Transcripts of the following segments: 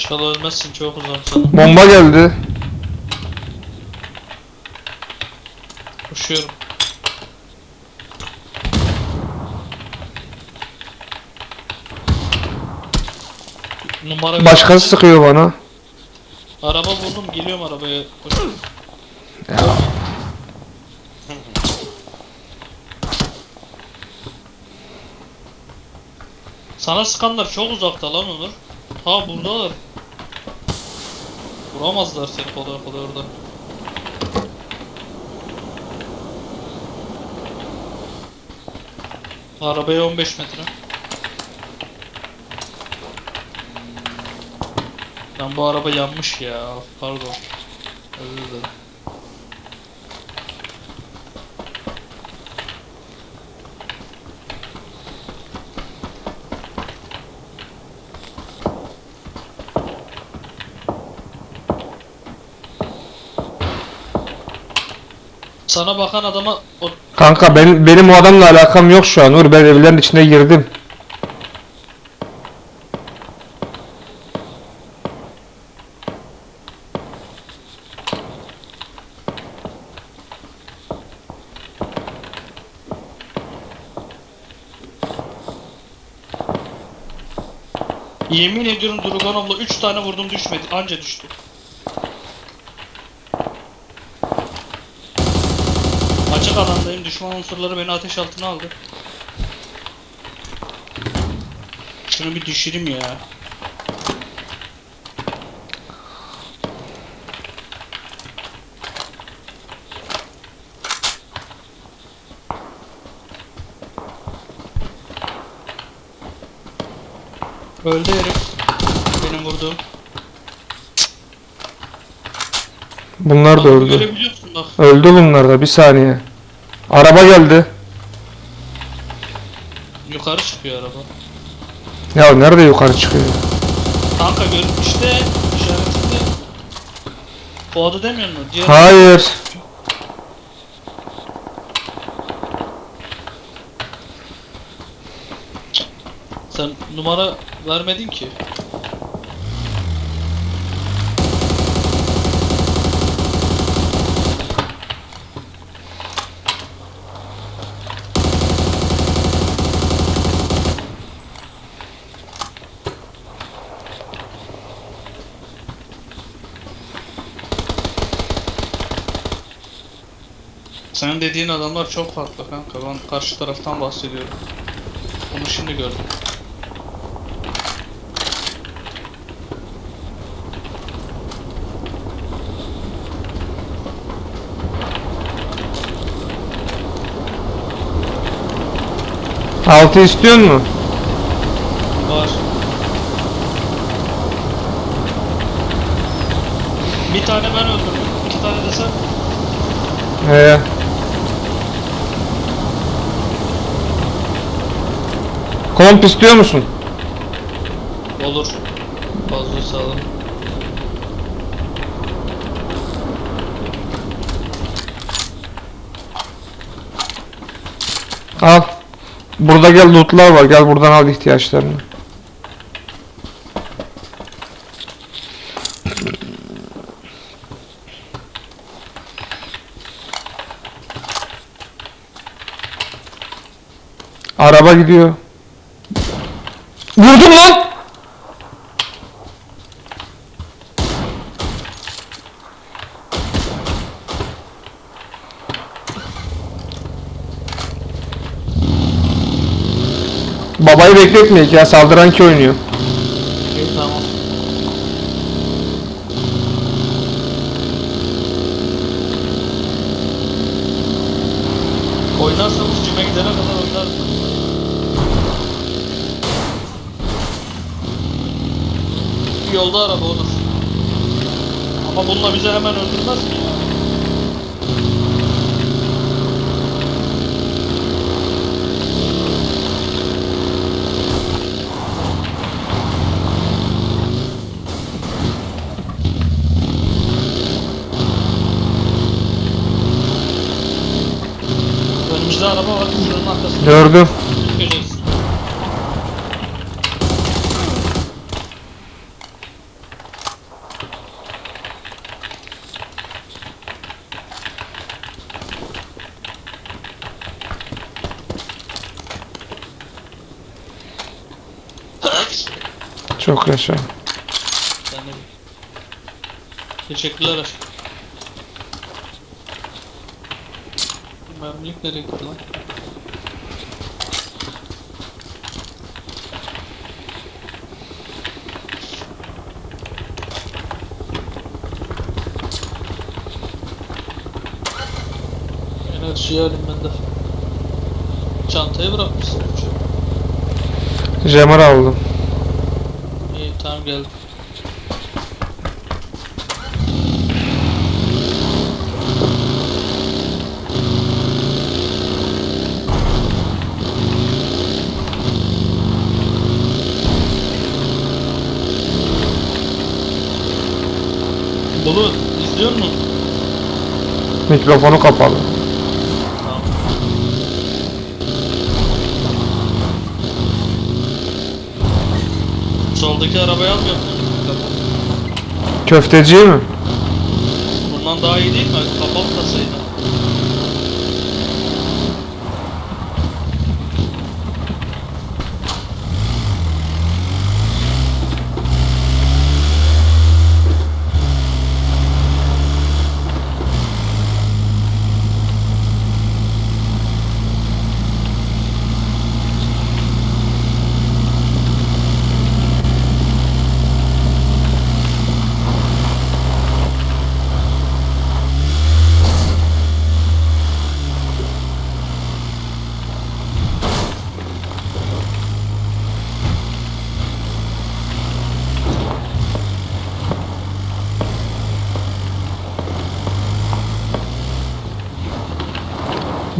İnşallah ölmezsin çok uzak sana. Bomba geldi. Koşuyorum. Numara Başkası sıkıyor bana. Araba buldum geliyorum arabaya. Koşuyorum. Ya. Sana sıkanlar çok uzakta lan Onur. Ha buradalar. Vuramazlar seni kolay kolay orada. Arabaya 15 metre. Lan bu araba yanmış ya. Pardon. Özür dilerim. Sana bakan adama o Kanka benim, benim o adamla alakam yok şu an Uğur. Ben evlerin içine girdim. yemin ediyorum Druganov'la 3 tane vurdum düşmedi. Anca düştü. Alandayım. Düşman unsurları beni ateş altına aldı. Şunu bir düşüreyim ya. Öldü herif. Benim vurduğum. Bunlar da öldü. Öldü bunlar da bir saniye. Araba geldi. Yukarı çıkıyor araba. Ya nerede yukarı çıkıyor? Kanka gör işte işaretinde. Bu adı demiyor mu? Diğer Hayır. sen numara vermedin ki. Senin dediğin adamlar çok farklı kanka. Ben karşı taraftan bahsediyorum. Onu şimdi gördüm. Altı istiyor mu? Var. Bir tane ben öldürdüm. iki tane de sen. Ee, komp istiyor musun? Olur. Fazla sağlam. Al. Burada gel lootlar var. Gel buradan al ihtiyaçlarını. Araba gidiyor. Vurdum lan! Babayı bekletmeyek ya saldıran ki oynuyor. Yolda araba olur. Ama bununla bizi hemen öldürmez mi? Önümüzde araba var. Gördüm. Çok yaşa. Sen de Teşekkürler aşkım. Nereye gitti lan? Enerjiyi alayım ben de. Çantayı bırakmışsın. Jammer aldım. Tamam geldim. Bulut izliyor musun? Mikrofonu kapalı. Tamam. Soldaki arabayı almıyor musun? Köfteci mi? Bundan daha iyi değil mi? Kapalı kasaydı.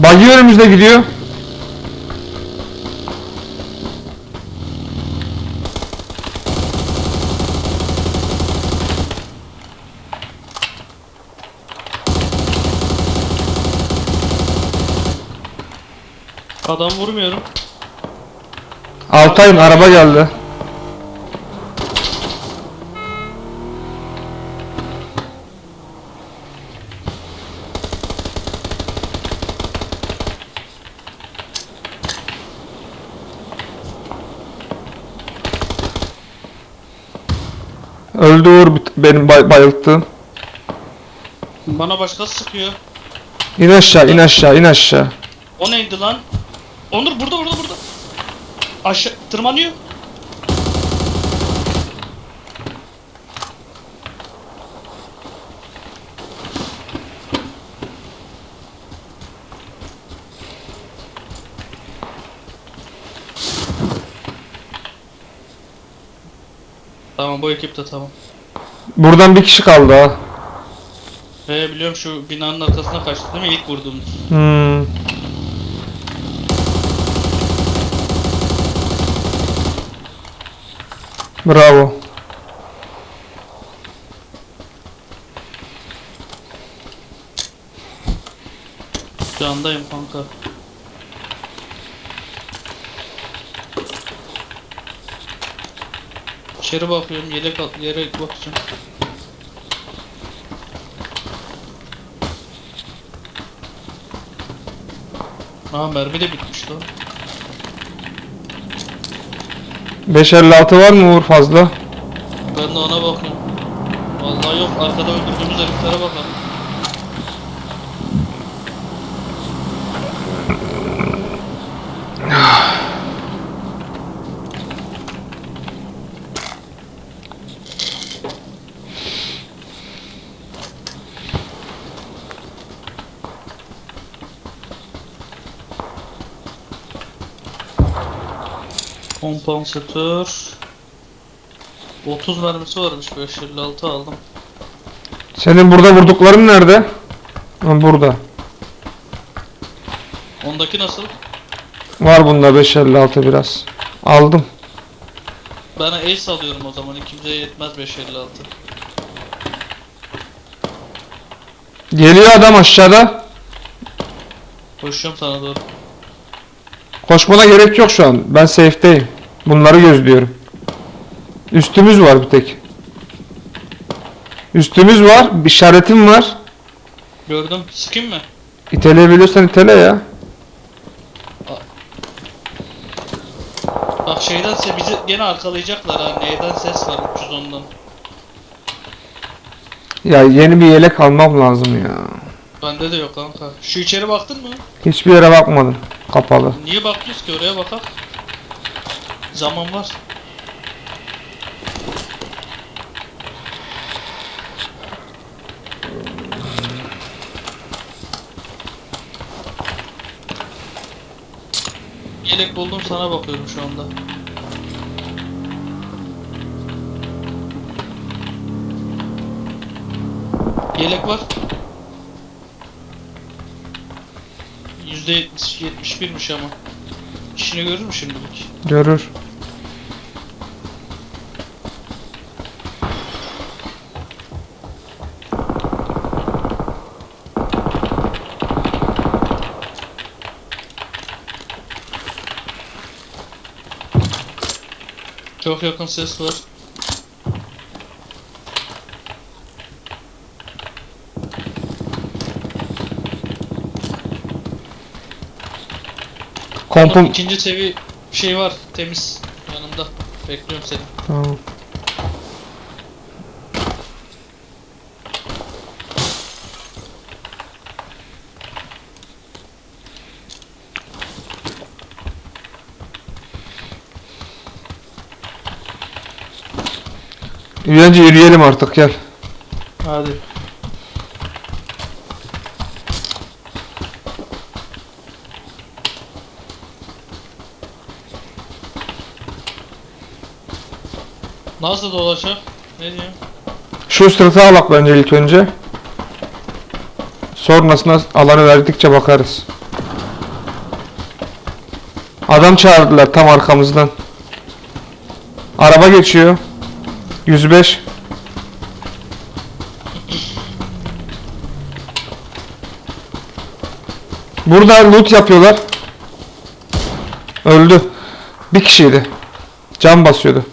Buggy önümüzde gidiyor. Adam vurmuyorum. Altay'ın araba geldi. Öldü Uğur benim bay- bayılttığım. Bana başkası sıkıyor. İn aşağı in aşağı in aşağı. O neydi lan? Onur burada burada burada. Aşağı tırmanıyor. Tamam bu ekip de tamam. Buradan bir kişi kaldı ha. He biliyorum şu binanın arkasına kaçtı değil mi ilk vurduğumuz? Hmm. Bravo. Şu andayım kanka. İçeri bakıyorum yelek al yere bakacağım. Aa mermi de bitmiş lan. 556 var mı Uğur fazla? Ben de ona bakıyorum. Vallahi yok arkada öldürdüğümüz heriflere bakalım. Kompansatör 30 mermisi varmış 556 aldım. Senin burada vurdukların nerede? Ha, burada. Ondaki nasıl? Var bunda 556 biraz. Aldım. Ben ace alıyorum o zaman ikimize yetmez 556. Geliyor adam aşağıda. Koşuyorum sana doğru. Koşmana gerek yok şu an. Ben safe'deyim. Bunları gözlüyorum. Üstümüz var bir tek. Üstümüz var. Bir işaretim var. Gördüm. Sıkayım mı? İteleyebiliyorsan itele ya. Bak şeydense bizi gene arkalayacaklar ha. Neyden ses var 310'dan. Ya yeni bir yelek almam lazım ya. Bende de yok kanka. Şu içeri baktın mı? Hiçbir yere bakmadım. Kapalı. Niye bakmıyoruz ki oraya bakak? Zaman var. Yelek buldum sana bakıyorum şu anda. Yelek var. %71'miş ama. İşini görür mü şimdilik? Görür. Çok yakın ses var. Kompum... İkinci seviye şey var temiz yanımda. Bekliyorum seni. Tamam. Bence yürüyelim artık gel. Hadi. Nasıl dolaşacak? Ne diyeyim? Şu sırtı alak bence ilk önce. Sonrasında alanı verdikçe bakarız. Adam çağırdılar tam arkamızdan. Araba geçiyor. 105. Burada loot yapıyorlar. Öldü. Bir kişiydi. Can basıyordu.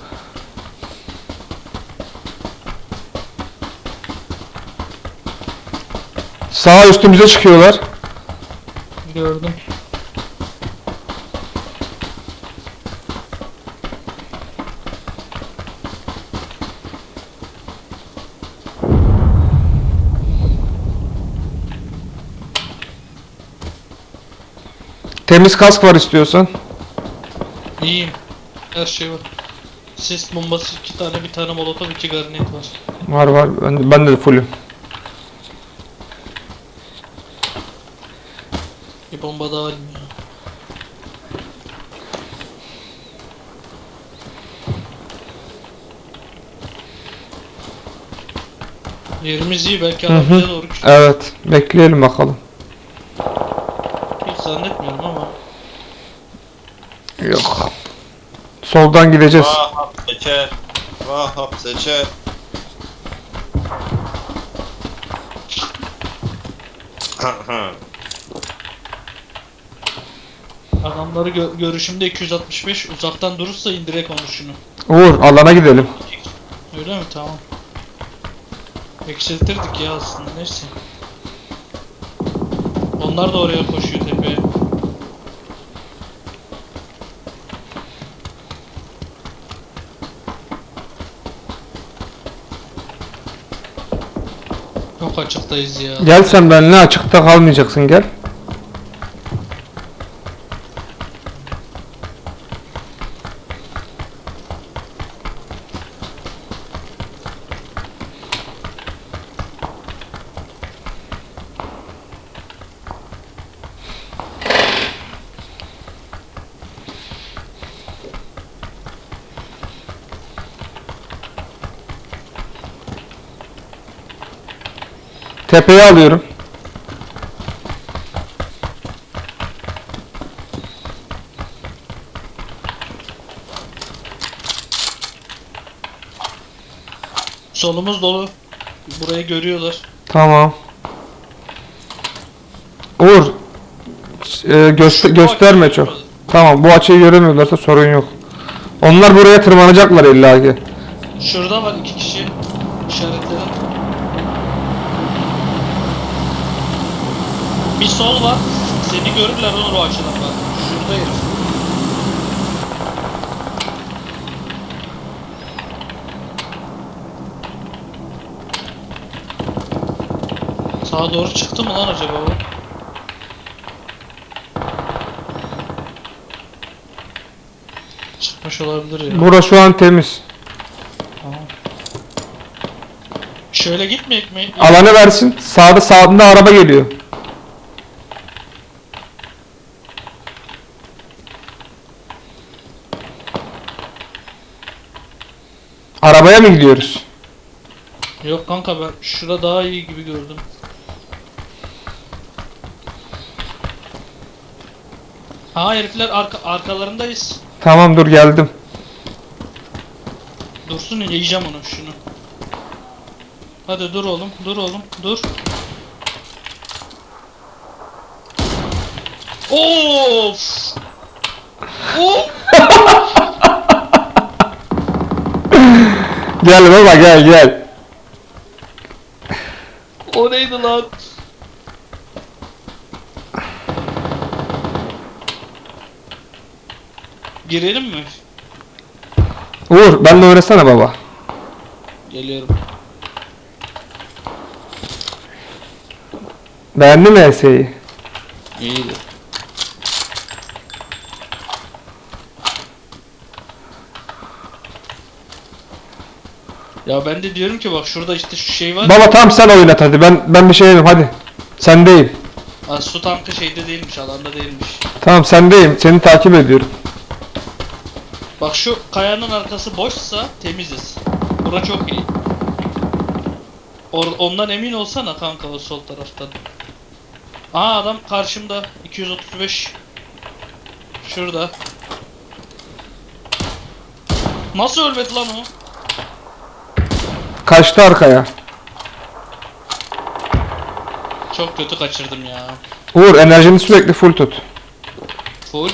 Sağ üstümüze çıkıyorlar. Gördüm. Temiz kask var istiyorsan. İyiyim. Her şey var. Sis bombası iki tane bir tane molotof iki garnet var. Var var. Ben, ben de fullüm. Bir bomba daha alayım ya. Yerimiz iyi belki arabaya doğru. Evet. Bekleyelim bakalım. Hiç zannetmiyorum ama. Yok. Soldan gideceğiz. Vahap seçer. Vahap seçer. Adamları gö- görüşümde 265 uzaktan durursa indirek onu şunu. Uğur alana gidelim. Öyle mi? Tamam. Eksiltirdik ya aslında neyse. Onlar da oraya koşuyor tepeye. Çok açıktayız ya. Gel sen benimle açıkta kalmayacaksın gel. Tepeye alıyorum. Solumuz dolu. Burayı görüyorlar. Tamam. Uğur. e, göster- gösterme çok. Tamam bu açıyı göremiyorlarsa sorun yok. Onlar buraya tırmanacaklar illa ki. Şurada var iki kişi. İşaretledim. Bir sol var. Seni görürler Onur o açıdan bak. Şurada. Sağa doğru çıktı mı lan acaba bu? Çıkmış olabilir ya. Bura şu an temiz. Şöyle gitmeyek mi? Alanı versin. Sağda sağında araba geliyor. Arabaya mı gidiyoruz? Yok kanka ben şurada daha iyi gibi gördüm. Ha herifler arka, arkalarındayız. Tamam dur geldim. Dursun yiyeceğim onu şunu. Hadi dur oğlum, dur oğlum, dur. Of! Of! Gel baba gel gel. O neydi lan? Girelim mi? Uğur benle oynasana baba. Geliyorum. Beğendin mi ESE'yi? İyiydi. Ya ben de diyorum ki bak şurada işte şu şey var. Baba tamam sen oynat hadi ben ben bir şey yapayım hadi. Sendeyim. Ha, su tankı şeyde değilmiş, alanda değilmiş. Tamam sendeyim seni takip ediyorum. Bak şu kayanın arkası boşsa temiziz. Bura çok iyi. Or ondan emin olsana kanka o sol taraftan. Aa adam karşımda 235. Şurada. Nasıl ölmedi lan o? Kaçtı arkaya. Çok kötü kaçırdım ya. Uğur enerjini sürekli full tut. Full.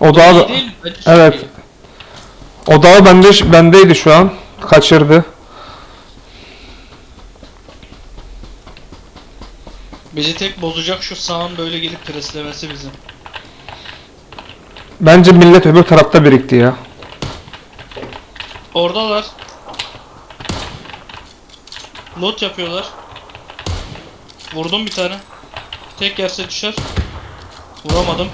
Odağı da, değil Evet. odağı bende bendeydi şu an. Kaçırdı. Bizi tek bozacak şu sağın böyle gelip preslemesi bizim. Bence millet öbür tarafta birikti ya. Oradalar. Loot yapıyorlar. Vurdum bir tane. Tek yerse düşer. Vuramadım.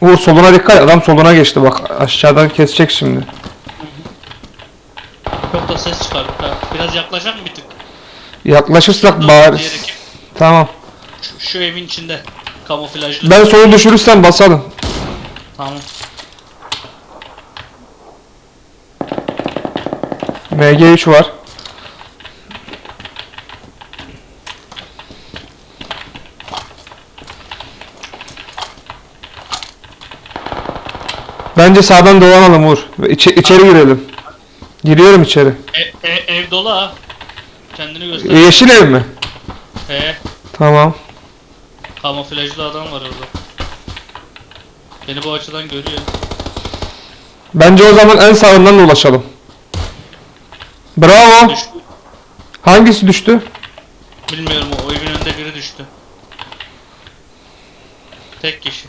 Uğur soluna dikkat adam soluna geçti bak aşağıdan kesecek şimdi. Çok da ses çıkardık ha. Biraz yaklaşak mı bir tık? Yaklaşırsak Dur, bari. Tamam. Şu, şu evin içinde. Kamuflajlı. Ben solu düşürürsen basalım. Tamam. MG3 var. Bence sağdan dolanalım Uğur. İçe- içeri girelim. Giriyorum içeri. E, e, ev dolu ha. Kendini göster. Yeşil ev mi? He. Tamam. Kamuflajlı adam var orada. Beni bu açıdan görüyor. Bence o zaman en sağından ulaşalım. Bravo. Düştü. Hangisi düştü? Bilmiyorum o evin önünde biri düştü. Tek kişi.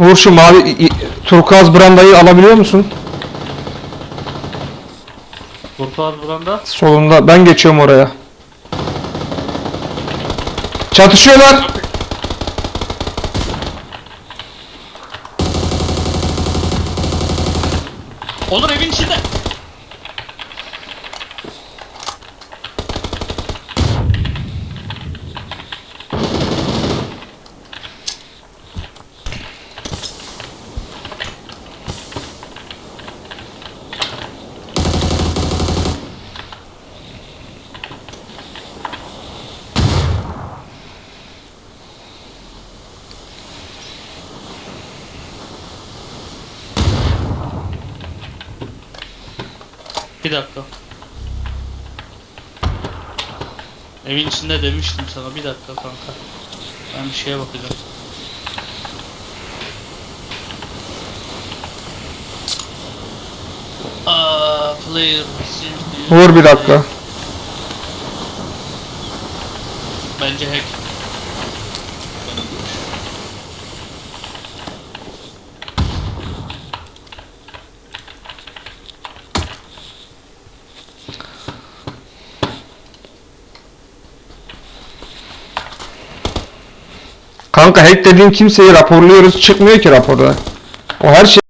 Uğur şu mavi i- i- turkuaz brandayı alabiliyor musun? Kurtuğaz buranda. Solunda. Ben geçiyorum oraya. Çatışıyorlar. Olur evin içinde. dakika. Evin içinde demiştim sana. Bir dakika kanka. Ben bir şeye bakacağım. Aa, player Vur bir dakika. Bence hack. Kanka hack dediğin kimseyi raporluyoruz çıkmıyor ki raporda. O her şey